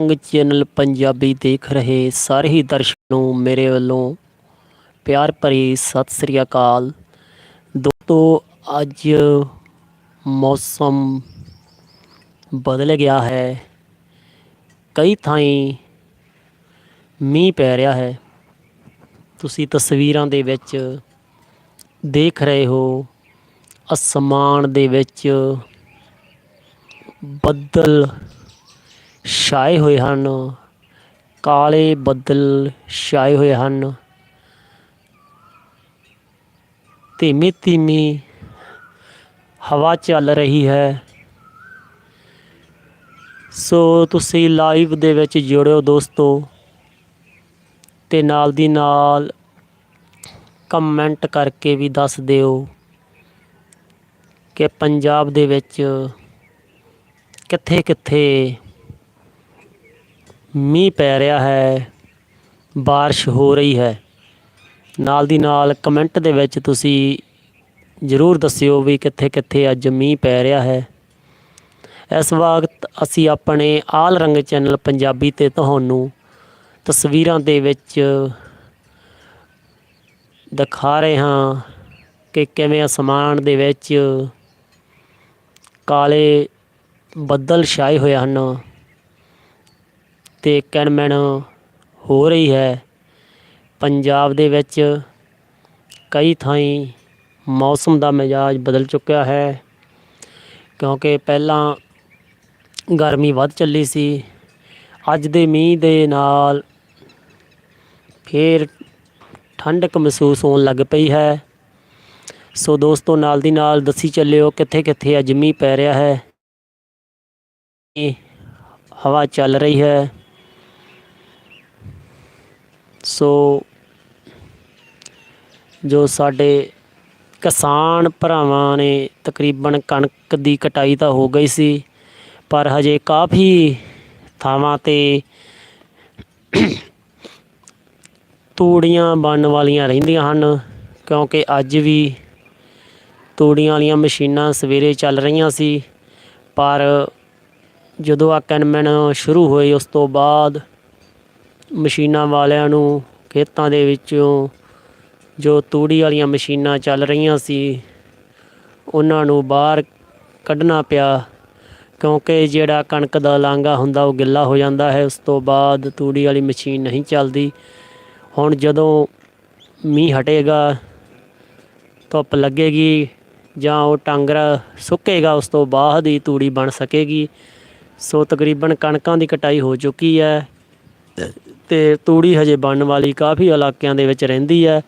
ਸੰਗ ਚੈਨਲ ਪੰਜਾਬੀ ਦੇਖ ਰਹੇ ਸਾਰੇ ਹੀ ਦਰਸ਼ਕਾਂ ਨੂੰ ਮੇਰੇ ਵੱਲੋਂ ਪਿਆਰ ਭਰੀ ਸਤਿ ਸ੍ਰੀ ਅਕਾਲ। ਦੋਸਤੋ, ਅੱਜ ਮੌਸਮ ਬਦਲ ਗਿਆ ਹੈ। ਕਈ ਥਾਈਂ ਮੀਂਹ ਪੈ ਰਿਹਾ ਹੈ। ਤੁਸੀਂ ਤਸਵੀਰਾਂ ਦੇ ਵਿੱਚ ਦੇਖ ਰਹੇ ਹੋ, ਅਸਮਾਨ ਦੇ ਵਿੱਚ ਬੱਦਲ ਛਾਏ ਹੋਏ ਹਨ, ਕਾਲੇ ਬੱਦਲ ਛਾਏ ਹੋਏ ਹਨ। ਧੀਮੀ ਧੀਮੀ ਹਵਾ ਚੱਲ ਰਹੀ ਹੈ। ਸੋ ਤੁਸੀਂ ਲਾਈਵ ਦੇ ਵਿੱਚ ਜੁੜਿਓ ਦੋਸਤੋ ਤੇ ਨਾਲ ਦੀ ਨਾਲ ਕਮੈਂਟ ਕਰਕੇ ਵੀ ਦੱਸ ਦਿਓ ਕਿ ਪੰਜਾਬ ਦੇ ਵਿੱਚ ਕਿੱਥੇ ਕਿੱਥੇ ਮੀਂਹ ਪੈ ਰਿਹਾ ਹੈ بارش ਹੋ ਰਹੀ ਹੈ ਨਾਲ ਦੀ ਨਾਲ ਕਮੈਂਟ ਦੇ ਵਿੱਚ ਤੁਸੀਂ ਜ਼ਰੂਰ ਦੱਸਿਓ ਵੀ ਕਿੱਥੇ ਕਿੱਥੇ ਅੱਜ ਮੀਂਹ ਪੈ ਰਿਹਾ ਹੈ ਇਸ ਵਕਤ ਅਸੀਂ ਆਪਣੇ ਆਲ ਰੰਗ ਚੈਨਲ ਪੰਜਾਬੀ ਤੇ ਤੁਹਾਨੂੰ ਤਸਵੀਰਾਂ ਦੇ ਵਿੱਚ ਦਿਖਾ ਰਹੇ ਹਾਂ ਕਿ ਕਿਵੇਂ ਅਸਮਾਨ ਦੇ ਵਿੱਚ ਕਾਲੇ ਬੱਦਲ ਛਾਏ ਹੋਏ ਹਨ ਤੇ ਕਿਣਮਿਣ ਹੋ ਰਹੀ ਹੈ। ਪੰਜਾਬ ਦੇ ਵਿੱਚ ਕਈ ਥਾਈਂ ਮੌਸਮ ਦਾ ਮਿਜਾਜ ਬਦਲ ਚੁੱਕਿਆ ਹੈ ਕਿਉਂਕਿ ਪਹਿਲਾਂ ਗਰਮੀ ਵੱਧ ਚੱਲੀ ਸੀ। ਅੱਜ ਦੇ ਮੀਂਹ ਦੇ ਨਾਲ ਫੇਰ ਠੰਡਕ ਮਹਿਸੂਸ ਹੋਣ ਲੱਗ ਪਈ ਹੈ। ਸੋ ਦੋਸਤੋ, ਨਾਲ ਦੀ ਨਾਲ ਦੱਸੀ ਚੱਲਿਓ ਕਿੱਥੇ ਕਿੱਥੇ ਅੱਜ ਮੀਂਹ ਪੈ ਰਿਹਾ ਹੈ। ਹਵਾ ਚੱਲ ਰਹੀ ਹੈ। ਸੋ ਜੋ ਸਾਡੇ ਕਿਸਾਨ ਭਰਾਵਾਂ ਨੇ ਤਕਰੀਬਨ ਕਣਕ ਦੀ ਕਟਾਈ ਤਾਂ ਹੋ ਗਈ ਸੀ, ਪਰ ਹਜੇ ਕਾਫੀ ਥਾਵਾਂ ਤੇ ਤੂੜੀਆਂ ਬਣਨ ਵਾਲੀਆਂ ਰਹਿੰਦੀਆਂ ਹਨ, ਕਿਉਂਕਿ ਅੱਜ ਵੀ ਤੂੜੀਆਂ ਵਾਲੀਆਂ ਮਸ਼ੀਨਾਂ ਸਵੇਰੇ ਚੱਲ ਰਹੀਆਂ ਸੀ, ਪਰ ਜਦੋਂ ਆ ਕਨਮਨ ਸ਼ੁਰੂ ਹੋਏ ਉਸ ਤੋਂ ਬਾਅਦ ਮਸ਼ੀਨਾਂ ਵਾਲਿਆਂ ਨੂੰ, ਖੇਤਾਂ ਦੇ ਵਿੱਚੋਂ ਜੋ ਤੂੜੀ ਵਾਲੀਆਂ ਮਸ਼ੀਨਾਂ ਚੱਲ ਰਹੀਆਂ ਸੀ, ਉਹਨਾਂ ਨੂੰ ਬਾਹਰ ਕੱਢਣਾ ਪਿਆ। ਕਿਉਂਕਿ ਜਿਹੜਾ ਕਣਕ ਦਾ ਲਾਂਗਾ ਹੁੰਦਾ, ਉਹ ਗਿੱਲਾ ਹੋ ਜਾਂਦਾ ਹੈ। ਉਸ ਤੋਂ ਬਾਅਦ ਤੂੜੀ ਵਾਲੀ ਮਸ਼ੀਨ ਨਹੀਂ ਚੱਲਦੀ। ਹੁਣ ਜਦੋਂ ਮੀਂਹ ਹਟੇਗਾ, ਧੁੱਪ ਲੱਗੇਗੀ, ਜਾਂ ਉਹ ਟਾਂਗਰਾ ਸੁੱਕੇਗਾ, ਉਸ ਤੋਂ ਬਾਅਦ ਹੀ ਤੂੜੀ ਬਣ ਸਕੇਗੀ। ਸੋ ਤਕਰੀਬਨ ਕਣਕਾਂ ਦੀ ਕਟਾਈ ਹੋ ਚੁੱਕੀ ਹੈ। ਤੇ ਤੂੜੀ ਹਜੇ ਬਣਨ ਵਾਲੀ ਕਾਫੀ ਇਲਾਕਿਆਂ ਦੇ ਵਿੱਚ ਰਹਿੰਦੀ ਹੈ।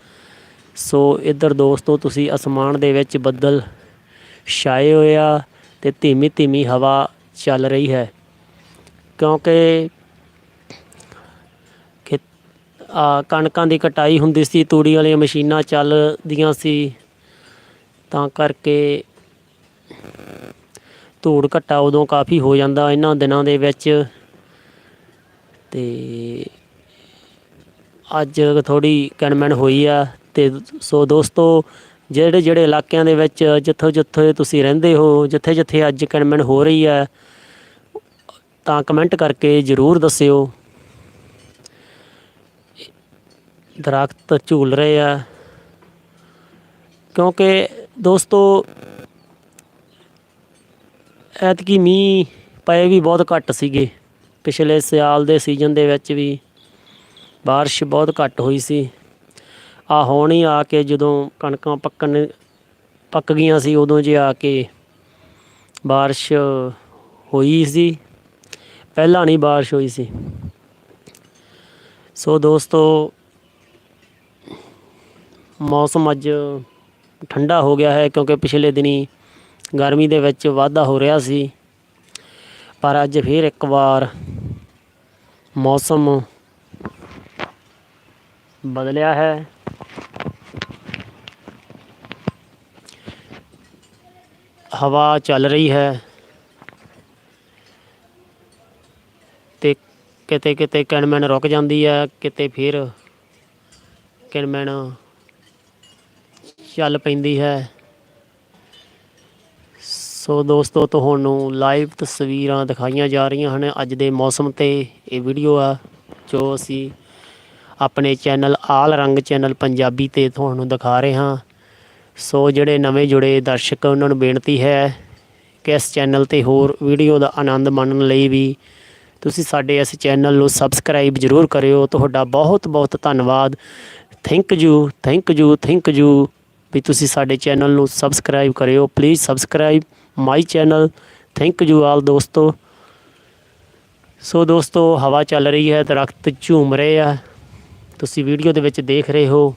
ਸੋ ਇੱਧਰ ਦੋਸਤੋ, ਤੁਸੀਂ ਅਸਮਾਨ ਦੇ ਵਿੱਚ ਬੱਦਲ ਛਾਏ ਹੋਏ ਆ ਤੇ ਧੀਮੀ ਧੀਮੀ ਹਵਾ ਚੱਲ ਰਹੀ ਹੈ। ਕਿਉਂਕਿ ਖੇ- ਆ, ਕਣਕਾਂ ਦੀ ਕਟਾਈ ਹੁੰਦੀ ਸੀ, ਤੂੜੀ ਵਾਲੀਆਂ ਮਸ਼ੀਨਾਂ ਚੱਲਦੀਆਂ ਸੀ। ਤਾਂ ਕਰਕੇ ਧੂੜ ਘੱਟਾ ਉਦੋਂ ਕਾਫੀ ਹੋ ਜਾਂਦਾ ਇਹਨਾਂ ਦਿਨਾਂ ਦੇ ਵਿੱਚ। ਤੇ ਅੱਜ ਥੋੜੀ ਕਣਮਣ ਹੋਈ ਆ ਤੇ ਸੋ ਦੋਸਤੋ, ਜਿਹੜੇ ਜਿਹੜੇ ਇਲਾਕਿਆਂ ਦੇ ਵਿੱਚ ਜਿੱਥੋਂ ਜਿੱਥੇ ਤੁਸੀਂ ਰਹਿੰਦੇ ਹੋ, ਜਿੱਥੇ ਜਿੱਥੇ ਅੱਜ ਕਣਮਣ ਹੋ ਰਹੀ ਹੈ ਤਾਂ ਕਮੈਂਟ ਕਰਕੇ ਜ਼ਰੂਰ ਦੱਸਿਓ। ਦਰਖਤ ਝੂਲ ਰਹੇ ਆ। ਕਿਉਂਕਿ ਦੋਸਤੋ, ਐਤਕੀ ਮੀਂਹ ਪਏ ਵੀ ਬਹੁਤ ਘੱਟ ਸੀਗੇ, ਪਿਛਲੇ ਸਿਆਲ ਦੇ ਸੀਜ਼ਨ ਦੇ ਵਿੱਚ ਵੀ। ਬਾਰਿਸ਼ ਬਹੁਤ ਘੱਟ ਹੋਈ ਸੀ। ਆ ਹੁਣ ਹੀ ਆ ਕੇ ਜਦੋਂ ਕਣਕਾਂ ਪੱਕਣ ਪੱਕ ਗਈਆਂ ਸੀ, ਉਦੋਂ ਜੇ ਆ ਕੇ ਬਾਰਿਸ਼ ਹੋਈ ਸੀ। ਪਹਿਲਾਂ ਨਹੀਂ ਬਾਰਿਸ਼ ਹੋਈ ਸੀ। ਸੋ ਦੋਸਤੋ, ਮੌਸਮ ਅੱਜ ਠੰਡਾ ਹੋ ਗਿਆ ਹੈ ਕਿਉਂਕਿ ਪਿਛਲੇ ਦਿਨੀ ਗਰਮੀ ਦੇ ਵਿੱਚ ਵਾਧਾ ਹੋ ਰਿਹਾ ਸੀ। ਪਰ ਅੱਜ ਫੇਰ ਇੱਕ ਵਾਰ ਮੌਸਮ ਬਦਲਿਆ ਹੈ। ਹਵਾ ਚੱਲ ਰਹੀ ਹੈ। ਤੇ ਕਿਤੇ ਕਿਤੇ ਕੈਨਮੈਨ ਰੁਕ ਜਾਂਦੀ ਹੈ, ਕਿਤੇ ਫਿਰ ਕੈਨਮੈਨ ਚੱਲ ਪੈਂਦੀ ਹੈ। ਸੋ ਦੋਸਤੋ, ਤੁਹਾਨੂੰ ਲਾਈਵ ਤਸਵੀਰਾਂ ਦਿਖਾਈਆਂ ਜਾ ਰਹੀਆਂ ਹਨ ਅੱਜ ਦੇ ਮੌਸਮ ਤੇ। ਇਹ ਵੀਡੀਓ ਆ ਜੋ ਅਸੀਂ ਆਪਣੇ ਚੈਨਲ ਆਲ ਰੰਗ ਚੈਨਲ ਪੰਜਾਬੀ ਤੇ ਤੁਹਾਨੂੰ ਦਿਖਾ ਰਹੇ। ਹਾਂ ਸੋ ਜਿਹੜੇ ਨਵੇਂ ਜੁੜੇ ਦਰਸ਼ਕ, ਉਹਨਾਂ ਨੂੰ ਬੇਨਤੀ ਹੈ ਕਿ ਇਸ ਚੈਨਲ ਤੇ ਹੋਰ ਵੀਡੀਓ ਦਾ ਆਨੰਦ ਮਾਣਨ ਲਈ ਵੀ ਤੁਸੀਂ ਸਾਡੇ ਇਸ ਚੈਨਲ ਨੂੰ ਸਬਸਕ੍ਰਾਈਬ ਜ਼ਰੂਰ ਕਰਿਓ। ਤੁਹਾਡਾ ਬਹੁਤ ਬਹੁਤ ਧੰਨਵਾਦ। Thank you thank you thank you ਵੀ ਤੁਸੀਂ ਸਾਡੇ ਚੈਨਲ ਨੂੰ ਸਬਸਕ੍ਰਾਈਬ ਕਰਿਓ। Please subscribe my channel thank you all ਦੋਸਤੋ। ਸੋ ਦੋਸਤੋ, ਹਵਾ ਚੱਲ ਰਹੀ ਹੈ, ਦਰਖਤ ਝੂਮ ਰਹੇ ਆ। ਤੁਸੀਂ ਵੀਡੀਓ ਦੇ ਵਿੱਚ ਦੇਖ ਰਹੇ ਹੋ।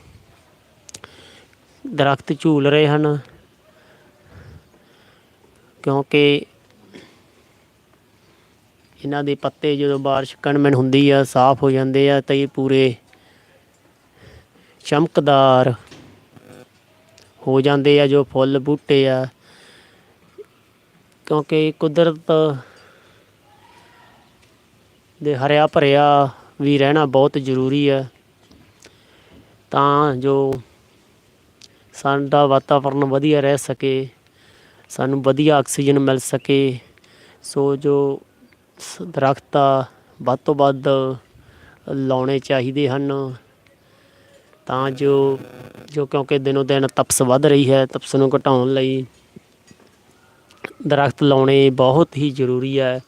ਦਰਖਤ ਝੂਲ ਰਹੇ ਹਨ। ਕਿਉਂਕਿ ਇਹਨਾਂ ਦੇ ਪੱਤੇ ਜਦੋਂ ਬਾਰਿਸ਼ ਕਣਮਣ ਹੁੰਦੀ ਆ, ਸਾਫ਼ ਹੋ ਜਾਂਦੇ ਆ ਤਾਂ ਇਹ ਪੂਰੇ ਚਮਕਦਾਰ ਹੋ ਜਾਂਦੇ ਆ, ਜੋ ਫੁੱਲ ਬੂਟੇ ਆ। ਕਿਉਂਕਿ ਕੁਦਰਤ ਦੇ ਹਰਿਆ ਭਰਿਆ ਵੀ ਰਹਿਣਾ ਬਹੁਤ ਜ਼ਰੂਰੀ ਹੈ ਤਾਂ ਜੋ ਸਾਡਾ ਵਾਤਾਵਰਨ ਵਧੀਆ ਰਹਿ ਸਕੇ, ਸਾਨੂੰ ਵਧੀਆ ਆਕਸੀਜਨ ਮਿਲ ਸਕੇ। ਸੋ ਜੋ ਸ- ਦਰਖਤ ਵੱਧ ਤੋਂ ਵੱਧ ਲਾਉਣੇ ਚਾਹੀਦੇ ਹਨ, ਤਾਂ ਜੋ ਜੋ ਕਿਉਂਕਿ ਦਿਨੋ ਦਿਨ ਤਪਸ ਵੱਧ ਰਹੀ ਹੈ, ਤਪਸ ਨੂੰ ਘਟਾਉਣ ਲਈ ਦਰਖਤ ਲਾਉਣੇ ਬਹੁਤ ਹੀ ਜ਼ਰੂਰੀ ਹੈ।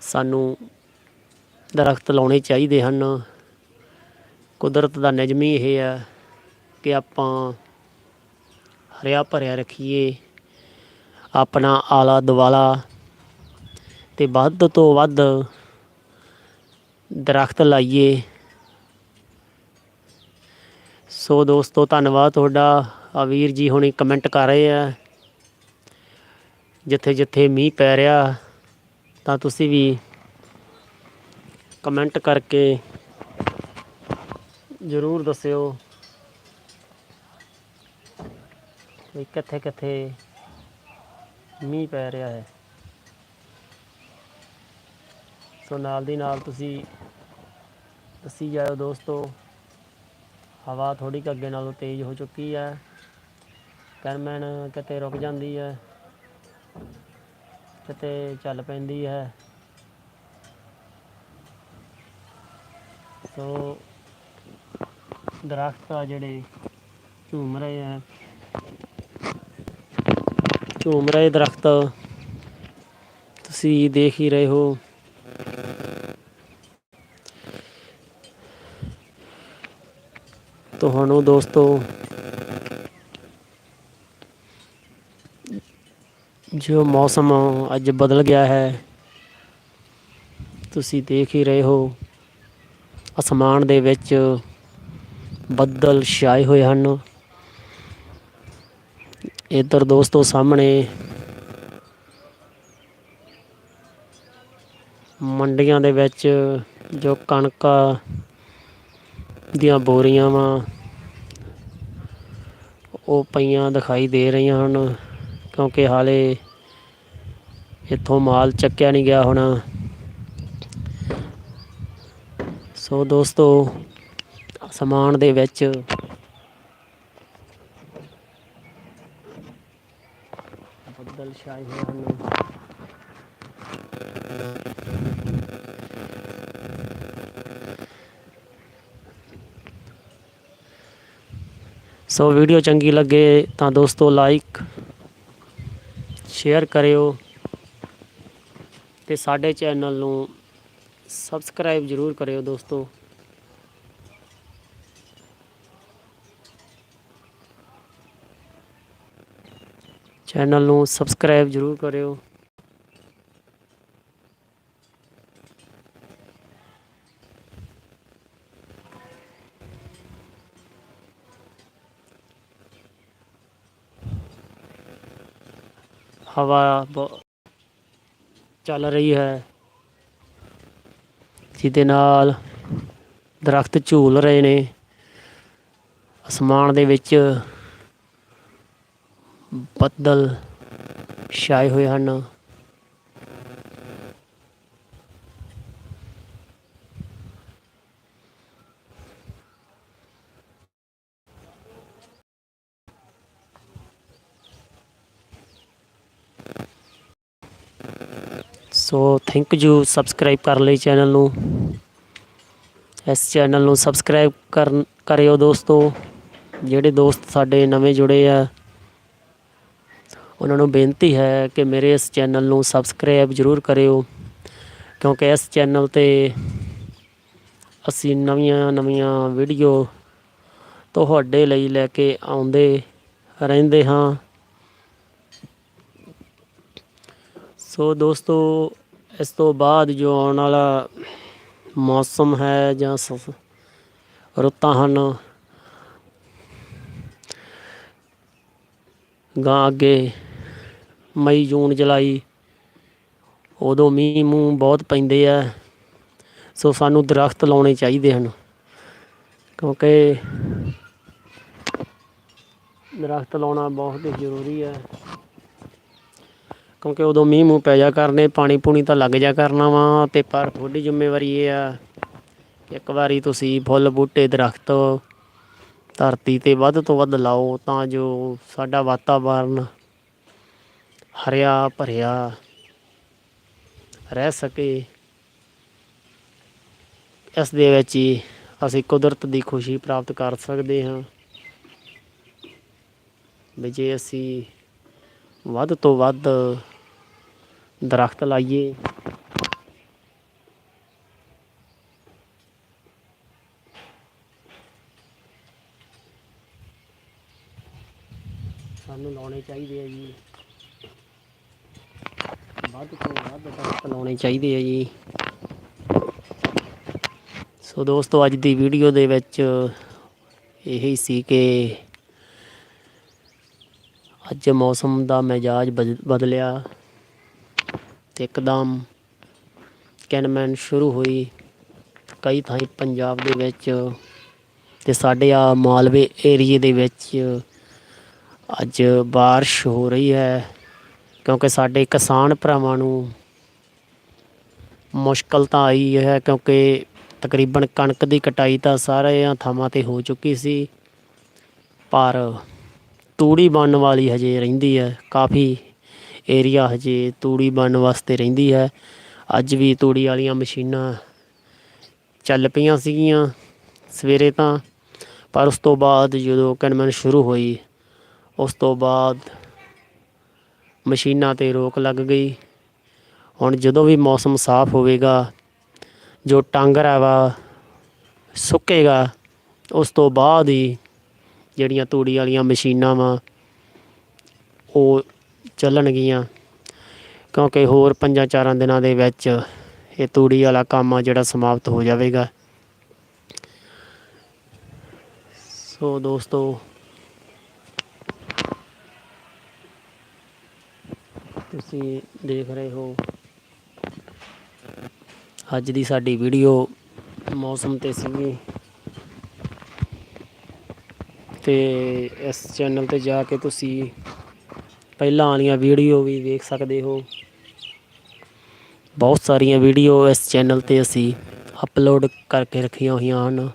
ਸਾਨੂੰ ਦਰਖਤ ਲਾਉਣੇ ਚਾਹੀਦੇ ਹਨ। ਕੁਦਰਤ ਦਾ ਨਿਯਮ ਹੀ ਇਹ ਹੈ ਕਿ ਆਪਾਂ ਹਰਿਆ ਭਰਿਆ ਰੱਖੀਏ, ਆਪਣਾ ਆਲਾ ਦੁਆਲਾ ਤੇ ਵੱਧ ਤੋਂ ਵੱਧ ਦਰਖਤ ਲਾਈਏ। ਸੋ ਦੋਸਤੋ, ਧੰਨਵਾਦ ਤੁਹਾਡਾ। ਆ ਵੀਰ ਜੀ ਹੁਣੀ ਕਮੈਂਟ ਕਰ ਰਹੇ ਆ। ਜਿੱਥੇ ਜਿੱਥੇ ਮੀਂਹ ਪੈ ਰਿਹਾ, ਤਾਂ ਤੁਸੀਂ ਵੀ ਕਮੈਂਟ ਕਰਕੇ ਜ਼ਰੂਰ ਦੱਸਿਓ ਵੀ ਕਿੱਥੇ ਕਿੱਥੇ ਮੀਂਹ ਪੈ ਰਿਹਾ ਹੈ। ਸੋ ਨਾਲ ਦੀ ਨਾਲ ਤੁਸੀਂ ਦੱਸੀ ਜਾਓ ਦੋਸਤੋ, ਹਵਾ ਥੋੜੀ ਕੁ ਅੱਗੇ ਨਾਲੋਂ ਤੇਜ਼ ਹੋ ਚੁੱਕੀ ਹੈ। ਕਰਮਨ ਕਿਤੇ ਰੁਕ ਜਾਂਦੀ ਹੈ, ਕਿਤੇ ਚੱਲ ਪੈਂਦੀ ਹੈ। ਸੋ ਦਰਖਤ ਆ ਜਿਹੜੇ, ਝੂਮ ਰਹੇ ਆ। ਝੂਮ ਰਹੇ ਦਰਖਤ। ਤੁਸੀਂ ਦੇਖ ਹੀ ਰਹੇ ਹੋ। ਤੁਹਾਨੂੰ ਦੋਸਤੋ, ਜੋ ਮੌਸਮ ਅੱਜ ਬਦਲ ਗਿਆ ਹੈ, ਤੁਸੀਂ ਦੇਖ ਹੀ ਰਹੇ ਹੋ। ਅਸਮਾਨ ਦੇ ਵਿੱਚ ਬੱਦਲ ਛਾਏ ਹੋਏ ਹਨ। ਇੱਧਰ ਦੋਸਤੋ ਸਾਹਮਣੇ ਮੰਡੀਆਂ ਦੇ ਵਿੱਚ ਜੋ ਕਣਕਾਂ ਦੀਆਂ ਬੋਰੀਆਂ ਵਾ ਉਹ ਪਈਆਂ ਦਿਖਾਈ ਦੇ ਰਹੀਆਂ ਹਨ, ਕਿਉਂਕਿ ਹਾਲੇ ਇੱਥੋਂ ਮਾਲ ਚੱਕਿਆ ਨਹੀਂ ਗਿਆ ਹੋਣਾ। ਸੋ ਦੋਸਤੋ ਸਮਾਨ ਦੇ ਵਿੱਚ। ਬੱਦਲ ਛਾਏ ਹੋਏ ਹਨ ਸੋ ਵੀਡੀਓ ਚੰਗੀ ਲੱਗੇ ਤਾਂ ਦੋਸਤੋ ਲਾਈਕ ਸ਼ੇਅਰ ਕਰਿਓ ਤੇ ਸਾਡੇ ਚੈਨਲ ਨੂੰ ਸਬਸਕ੍ਰਾਈਬ ਜ਼ਰੂਰ ਕਰਿਓ ਦੋਸਤੋ। ਚੈਨਲ ਨੂੰ ਸਬਸਕ੍ਰਾਈਬ ਜ਼ਰੂਰ ਕਰਿਓ। ਹਵਾ ਬ- ਚੱਲ ਰਹੀ ਹੈ। ਜਿਹਦੇ ਨਾਲ ਦਰਖਤ ਝੂਲ ਰਹੇ ਨੇ। ਅਸਮਾਨ ਦੇ ਵਿੱਚ ਬੱਦਲ ਛਾਏ ਹੋਏ ਹਨ। ਸੋ ਥੈਂਕ ਯੂ ਸਬਸਕ੍ਰਾਈਬ ਕਰ ਲਈ ਚੈਨਲ ਨੂੰ। ਇਸ ਚੈਨਲ ਨੂੰ ਸਬਸਕ੍ਰਾਈਬ ਕਰਨ ਕਰਿਓ ਦੋਸਤੋ। ਜਿਹੜੇ ਦੋਸਤ ਸਾਡੇ ਨਵੇਂ ਜੁੜੇ ਆ ਉਹਨਾਂ ਨੂੰ ਬੇਨਤੀ ਹੈ ਕਿ ਮੇਰੇ ਇਸ ਚੈਨਲ ਨੂੰ ਸਬਸਕ੍ਰਾਈਬ ਜ਼ਰੂਰ ਕਰਿਓ, ਕਿਉਂਕਿ ਇਸ ਚੈਨਲ ਤੇ ਅਸੀਂ ਨਵੀਆਂ ਨਵੀਆਂ ਵੀਡੀਓ ਤੁਹਾਡੇ ਲਈ ਲੈ ਕੇ ਆਉਂਦੇ ਰਹਿੰਦੇ ਹਾਂ। ਸੋ ਦੋਸਤੋ, ਇਸ ਤੋਂ ਬਾਅਦ ਜੋ ਆਉਣ ਵਾਲਾ ਮੌਸਮ ਹੈ ਜਾਂ ਸ- ਰੁੱਤਾਂ ਹਨ, ਗਾਂ ਅੱਗੇ ਮਈ, ਜੂਨ, ਜੁਲਾਈ, ਉਦੋਂ ਮੀਂਹ ਮੂੰਹ ਬਹੁਤ ਪੈਂਦੇ ਆ। ਸੋ ਸਾਨੂੰ ਦਰਖਤ ਲਾਉਣੇ ਚਾਹੀਦੇ ਹਨ, ਕਿਉਂਕਿ ਦਰਖਤ ਲਾਉਣਾ ਬਹੁਤ ਹੀ ਜ਼ਰੂਰੀ ਹੈ ਕਿਉਂਕਿ ਉਦੋਂ ਮੀਂਹ ਮੂੰਹ ਪੈ ਜਾ ਕਰਨੇ, ਪਾਣੀ ਪੂਣੀ ਤਾਂ ਲੱਗ ਜਾ ਕਰਨਾ ਵਾ, ਤੇ ਪਰ ਤੁਹਾਡੀ ਜ਼ਿੰਮੇਵਾਰੀ ਇਹ ਆ ਇੱਕ ਵਾਰੀ ਤੁਸੀਂ ਫੁੱਲ, ਬੂਟੇ, ਦਰਖਤ ਧਰਤੀ ਤੇ ਵੱਧ ਤੋਂ ਵੱਧ ਲਾਓ ਤਾਂ ਜੋ ਸਾਡਾ ਵਾਤਾਵਰਨ ਹਰਿਆ ਭਰਿਆ ਰਹਿ ਸਕੇ। ਇਸ ਦੇ ਵਿੱਚ ਹੀ ਅਸੀਂ ਕੁਦਰਤ ਦੀ ਖੁਸ਼ੀ ਪ੍ਰਾਪਤ ਕਰ ਸਕਦੇ ਹਾਂ। ਵੀ ਜੇ ਅਸੀਂ ਵੱਧ ਤੋਂ ਵੱਧ ਦਰਖਤ ਲਾਈਏ। ਸਾਨੂੰ ਲਾਉਣੇ ਚਾਹੀਦੇ ਆ ਜੀ। ਵੱਧ ਤੋਂ ਵੱਧ ਦਰਖਤ ਲਾਉਣੇ ਚਾਹੀਦੇ ਆ ਜੀ ਸੋ ਦੋਸਤੋ ਅੱਜ ਦੀ ਵੀਡੀਓ ਦੇ ਵਿੱਚ ਇਹੀ ਸੀ ਕਿ ਅੱਜ ਮੌਸਮ ਦਾ ਮਿਜਾਜ ਬਦ- ਬਦਲਿਆ ਤੇ ਇੱਕਦਮ ਕੈਨਮੈਨ ਸ਼ੁਰੂ ਹੋਈ ਕਈ ਥਾਈਂ ਪੰਜਾਬ ਦੇ ਵਿੱਚ ਤੇ ਸਾਡੇ ਆ ਮਾਲਵੇ ਏਰੀਏ ਦੇ ਵਿੱਚ ਅੱਜ بارش ਹੋ ਰਹੀ ਹੈ ਕਿਉਂਕਿ ਸਾਡੇ ਕਿਸਾਨ ਭਰਾਵਾਂ ਨੂੰ ਮੁਸ਼ਕਲ ਤਾਂ ਆਈ ਹੈ, ਕਿਉਂਕਿ ਤਕਰੀਬਨ ਕਣਕ ਦੀ ਕਟਾਈ ਤਾਂ ਸਾਰਿਆਂ ਥਾਵਾਂ ਤੇ ਹੋ ਚੁੱਕੀ ਸੀ। ਪਰ ਤੂੜੀ ਬਣਨ ਵਾਲੀ ਹਜੇ ਰਹਿੰਦੀ ਹੈ, ਕਾਫੀ ਏਰੀਆ ਹਜੇ ਤੂੜੀ ਬਣਨ ਵਾਸਤੇ ਰਹਿੰਦੀ ਹੈ। ਅੱਜ ਵੀ ਤੂੜੀ ਵਾਲੀਆਂ ਮਸ਼ੀਨਾਂ ਚੱਲ ਪਈਆਂ ਸੀਗੀਆਂ ਸਵੇਰੇ ਤਾਂ, ਪਰ ਉਸ ਤੋਂ ਬਾਅਦ ਜਦੋਂ ਕਣਮਣ ਸ਼ੁਰੂ ਹੋਈ, ਉਸ ਤੋਂ ਬਾਅਦ ਮਸ਼ੀਨਾਂ ਤੇ ਰੋਕ ਲੱਗ ਗਈ। ਹੁਣ ਜਦੋਂ ਵੀ ਮੌਸਮ ਸਾਫ਼ ਹੋਵੇਗਾ, ਜੋ ਟਾਂਗਰਾ ਵਾ, ਸੁੱਕੇਗਾ, ਉਸ ਤੋਂ ਬਾਅਦ ਹੀ ਜਿਹੜੀਆਂ ਤੂੜੀ ਵਾਲੀਆਂ ਮਸ਼ੀਨਾਂ ਵਾ, ਉਹ ਚੱਲਣਗੀਆਂ। ਕਿਉਂਕਿ ਹੋਰ ਪੰਜਾਂ ਚਾਰਾਂ ਦਿਨਾਂ ਦੇ ਵਿੱਚ ਇਹ ਤੂੜੀ ਵਾਲਾ ਕੰਮ ਆ ਜਿਹੜਾ ਸਮਾਪਤ ਹੋ ਜਾਵੇਗਾ। ਸੋ ਦੋਸਤੋ ਤੁਸੀਂ ਦੇਖ ਰਹੇ ਹੋ। ਅੱਜ ਦੀ ਸਾਡੀ ਵੀਡੀਓ ਮੌਸਮ ਤੇ ਸੀਗੀ। ਤੇ ਇਸ ਚੈਨਲ ਤੇ ਜਾ ਕੇ ਤੁਸੀਂ ਪਹਿਲਾਂ ਵਾਲੀਆਂ ਵੀਡੀਓ ਵੀ ਵੇਖ ਸਕਦੇ ਹੋ। ਬਹੁਤ ਸਾਰੀਆਂ ਵੀਡੀਓ ਇਸ ਚੈਨਲ ਤੇ ਅਸੀਂ ਅਪਲੋਡ ਕਰਕੇ ਰੱਖੀਆਂ ਹੋਈਆਂ ਹਨ।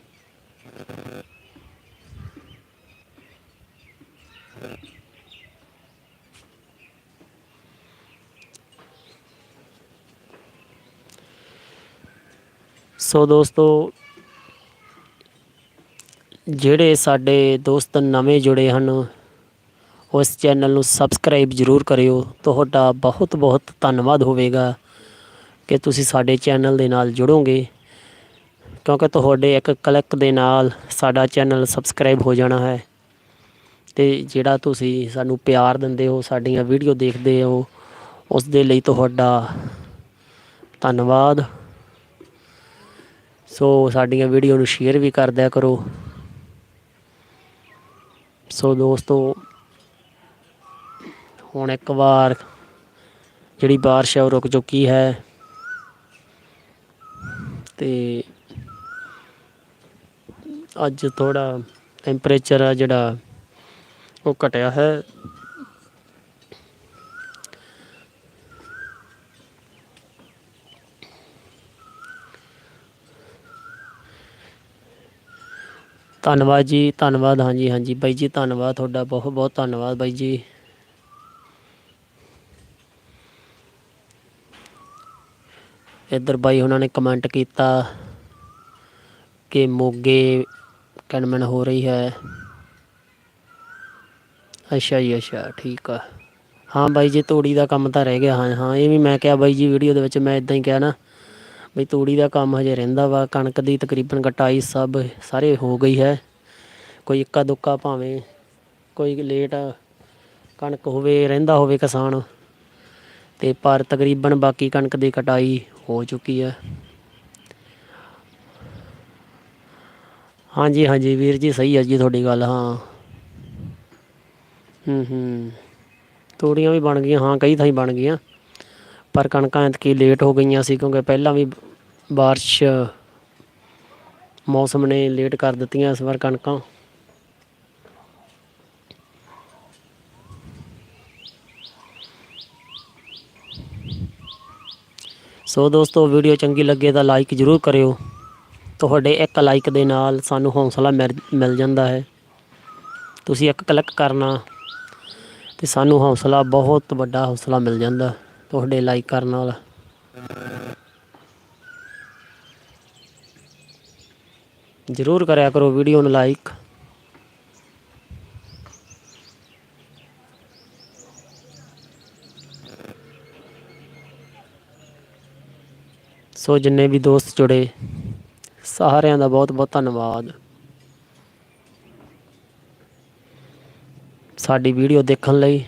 ਸੋ ਦੋਸਤੋ, ਜਿਹੜੇ ਸਾਡੇ ਦੋਸਤ ਨਵੇਂ ਜੁੜੇ ਹਨ, ਉਸ ਚੈਨਲ ਨੂੰ ਸਬਸਕ੍ਰਾਈਬ ਜ਼ਰੂਰ ਕਰਿਓ। ਤੁਹਾਡਾ ਬਹੁਤ ਬਹੁਤ ਧੰਨਵਾਦ ਹੋਵੇਗਾ ਕਿ ਤੁਸੀਂ ਸਾਡੇ ਚੈਨਲ ਦੇ ਨਾਲ ਜੁੜੋਗੇ, ਕਿਉਂਕਿ ਤੁਹਾਡੇ ਇੱਕ ਕਲਿੱਕ ਦੇ ਨਾਲ ਸਾਡਾ ਚੈਨਲ ਸਬਸਕ੍ਰਾਈਬ ਹੋ ਜਾਣਾ ਹੈ। ਤੇ ਜਿਹੜਾ ਤੁਸੀਂ ਸਾਨੂੰ ਪਿਆਰ ਦਿੰਦੇ ਹੋ, ਸਾਡੀਆਂ ਵੀਡੀਓ ਦੇਖਦੇ ਹੋ, ਉਸ ਦੇ ਲਈ ਤੁਹਾਡਾ ਧੰਨਵਾਦ। ਸੋ ਸਾਡੀਆਂ ਵੀਡੀਓ ਨੂੰ ਸ਼ੇਅਰ ਵੀ ਕਰ ਕਰੋ। ਸੋ ਦੋਸਤੋ, ਹੁਣ ਇੱਕ ਵਾਰ ਜਿਹੜੀ ਬਾਰਿਸ਼ ਹੈ ਉਹ ਰੁਕ ਚੁੱਕੀ ਹੈ। ਤੇ ਅੱਜ ਥੋੜਾ ਟੈਂਪਰੇਚਰ ਆ ਜਿਹੜਾ ਉਹ ਘਟਿਆ ਹੈ। ਧੰਨਵਾਦ ਜੀ, ਧੰਨਵਾਦ, ਹਾਂਜੀ ਹਾਂਜੀ, ਬਾਈ ਜੀ, ਧੰਨਵਾਦ ਤੁਹਾਡਾ, ਬਹੁਤ ਬਹੁਤ ਧੰਨਵਾਦ ਬਾਈ ਜੀ। ਇੱਧਰ ਬਾਈ ਉਹਨਾਂ ਨੇ ਕਮੈਂਟ ਕੀਤਾ ਕਿ ਮੋਗੇ ਕਨਮਨ ਹੋ ਰਹੀ ਹੈ। ਅੱਛਾ ਜੀ, ਅੱਛਾ, ਠੀਕ ਆ। ਹਾਂ ਬਾਈ ਜੀ, ਤੋੜੀ ਦਾ ਕੰਮ ਤਾਂ ਰਹਿ ਗਿਆ। ਹਾਂ ਹਾਂ, ਇਹ ਵੀ ਮੈਂ ਕਿਹਾ ਬਾਈ ਜੀ ਵੀਡੀਓ ਦੇ ਵਿੱਚ ਮੈਂ ਇਦਾਂ ਹੀ ਕਿਹਾ ਨਾ। ਬਈ ਤੂੜੀ ਦਾ ਕੰਮ ਹਜੇ ਰਹਿੰਦਾ ਵਾ, ਕਣਕ ਦੀ ਤਕਰੀਬਨ ਕਟਾਈ ਸਭ ਸਾਰੇ ਹੋ ਗਈ ਹੈ। ਕੋਈ ਇੱਕਾ ਦੁੱਕਾ ਭਾਵੇਂ ਕੋਈ ਲੇਟ ਕਣਕ ਹੋਵੇ, ਰਹਿੰਦਾ ਹੋਵੇ ਕਿਸਾਨ, ਤੇ ਪਰ ਤਕਰੀਬਨ ਬਾਕੀ ਕਣਕ ਦੀ ਕਟਾਈ ਹੋ ਚੁੱਕੀ ਹੈ। ਹਾਂਜੀ ਹਾਂਜੀ ਵੀਰ ਜੀ, ਸਹੀ ਹੈ ਜੀ ਤੁਹਾਡੀ ਗੱਲ, ਹਾਂ। ਹੂੰ ਹੂੰ। ਤੂੜੀਆਂ ਵੀ ਬਣ ਗਈਆਂ, ਹਾਂ ਕਈ ਥਾਈਂ ਬਣ ਗਈਆਂ, ਪਰ ਕਣਕਾਂ ਐਤਕੀ ਲੇਟ ਹੋ ਗਈਆਂ ਸੀ, ਕਿਉਂਕਿ ਪਹਿਲਾਂ ਵੀ ਬਾਰਿਸ਼ ਮੌਸਮ ਨੇ ਲੇਟ ਕਰ ਦਿੱਤੀਆਂ ਇਸ ਵਾਰ ਕਣਕਾਂ। ਸੋ ਦੋਸਤੋ, ਵੀਡੀਓ ਚੰਗੀ ਲੱਗੇ ਤਾਂ ਲਾਈਕ ਜ਼ਰੂਰ ਕਰਿਓ। ਤੁਹਾਡੇ ਇੱਕ ਲਾਈਕ ਦੇ ਨਾਲ ਸਾਨੂੰ ਹੌਸਲਾ ਮਿਲ- ਮਿਲ ਜਾਂਦਾ ਹੈ। ਤੁਸੀਂ ਇੱਕ ਕਲਿੱਕ ਕਰਨਾ ਤੇ ਸਾਨੂੰ ਹੌਸਲਾ, ਬਹੁਤ ਵੱਡਾ ਹੌਸਲਾ ਮਿਲ ਜਾਂਦਾ ਤੁਹਾਡੇ ਲਾਈਕ ਕਰਨ ਨਾਲ। ਜ਼ਰੂਰ ਕਰਿਆ ਕਰੋ ਵੀਡੀਓ ਨੂੰ ਲਾਈਕ ਸੋ ਜਿੰਨੇ ਵੀ ਦੋਸਤ ਜੁੜੇ, ਸਾਰਿਆਂ ਦਾ ਬਹੁਤ ਬਹੁਤ ਧੰਨਵਾਦ। ਸਾਡੀ ਵੀਡੀਓ ਦੇਖਣ ਲਈ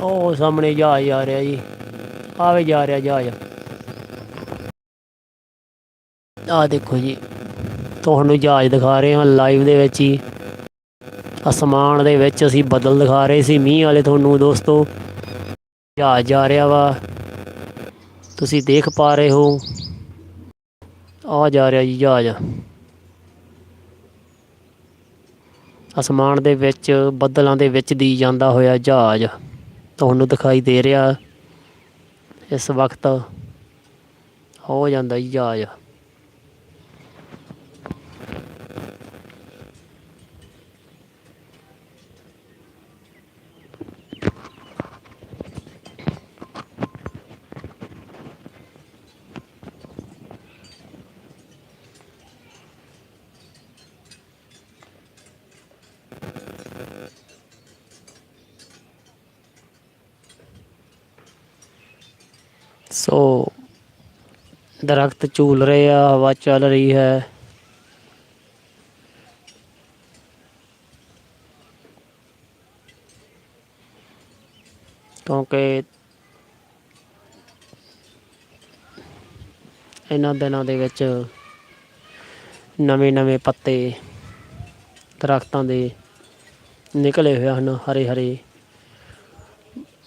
ਉਹ ਸਾਹਮਣੇ ਜਹਾਜ਼ ਆ ਰਿਹਾ ਜੀ। ਆਵੇ ਜਾ ਰਿਹਾ ਜਹਾਜ਼ ਆ ਦੇਖੋ ਜੀ, ਤੁਹਾਨੂੰ ਜਹਾਜ਼ ਦਿਖਾ ਰਹੇ ਹਾਂ ਲਾਈਵ ਦੇ ਵਿੱਚ ਹੀ ਅਸਮਾਨ ਦੇ ਵਿੱਚ ਅਸੀਂ ਬੱਦਲ ਦਿਖਾ ਰਹੇ ਸੀ, ਮੀਂਹ ਵਾਲੇ ਤੁਹਾਨੂੰ ਦੋਸਤੋ। ਜਹਾਜ਼ ਜਾ ਰਿਹਾ ਵਾ। ਤੁਸੀਂ ਦੇਖ ਪਾ ਰਹੇ ਹੋ। ਆ ਜਾ ਰਿਹਾ ਜੀ ਜਹਾਜ਼। ਅਸਮਾਨ ਦੇ ਵਿੱਚ, ਬੱਦਲਾਂ ਦੇ ਵਿੱਚ ਦੀ ਜਾਂਦਾ ਹੋਇਆ ਜਹਾਜ਼। ਤੁਹਾਨੂੰ ਦਿਖਾਈ ਦੇ ਰਿਹਾ। ਇਸ ਵਕਤ ਹੋ ਜਾਂਦਾ ਜੀ ਜਹਾਜ਼ ਸੋ ਦਰਖਤ ਝੂਲ ਰਹੇ ਆ, ਹਵਾ ਚੱਲ ਰਹੀ ਹੈ। ਕਿਉਂਕਿ ਇਹਨਾਂ ਦਿਨਾਂ ਦੇ ਵਿੱਚ ਨਵੇਂ ਨਵੇਂ ਪੱਤੇ ਦਰਖਤਾਂ ਦੇ ਨਿਕਲੇ ਹੋਏ ਹਨ, ਹਰੇ ਹਰੇ,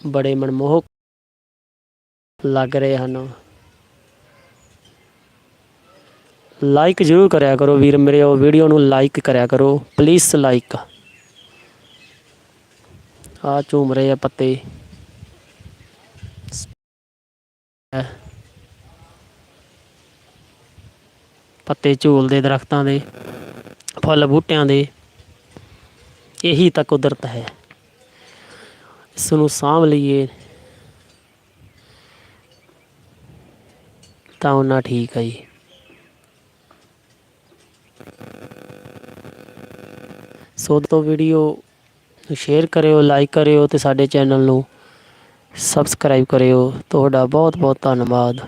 ਬੜੇ ਮਨਮੋਹਕ ਲੱਗ ਰਹੇ ਹਨ। ਲਾਈਕ ਜ਼ਰੂਰ ਕਰਿਆ ਕਰੋ ਵੀਰ ਮੇਰੇ, ਉਹ ਵੀਡੀਓ ਨੂੰ ਲਾਈਕ ਕਰਿਆ ਕਰੋ। ਪਲੀਜ਼ ਲਾਈਕ ਆ ਝੂਮ ਰਹੇ ਆ ਪੱਤੇ। ਪੱਤੇ ਝੂਲ ਦੇ ਦਰਖਤਾਂ ਦੇ, ਫੁੱਲ ਬੂਟਿਆਂ ਦੇ। ਇਹੀ ਤਾਂ ਕੁਦਰਤ ਹੈ। ਇਸ ਨੂੰ ਸਾਂਭ ਲਈਏ। ਤਾਂ ਉਹਨਾਂ ਠੀਕ ਹੈ ਜੀ। ਸੋ ਤੋਂ ਵੀਡੀਓ ਨੂੰ ਸ਼ੇਅਰ ਕਰਿਓ ਲਾਈਕ ਕਰਿਓ ਤੇ ਸਾਡੇ ਚੈਨਲ ਨੂੰ ਸਬਸਕ੍ਰਾਈਬ ਕਰਿਓ। ਤੁਹਾਡਾ ਬਹੁਤ ਬਹੁਤ ਧੰਨਵਾਦ।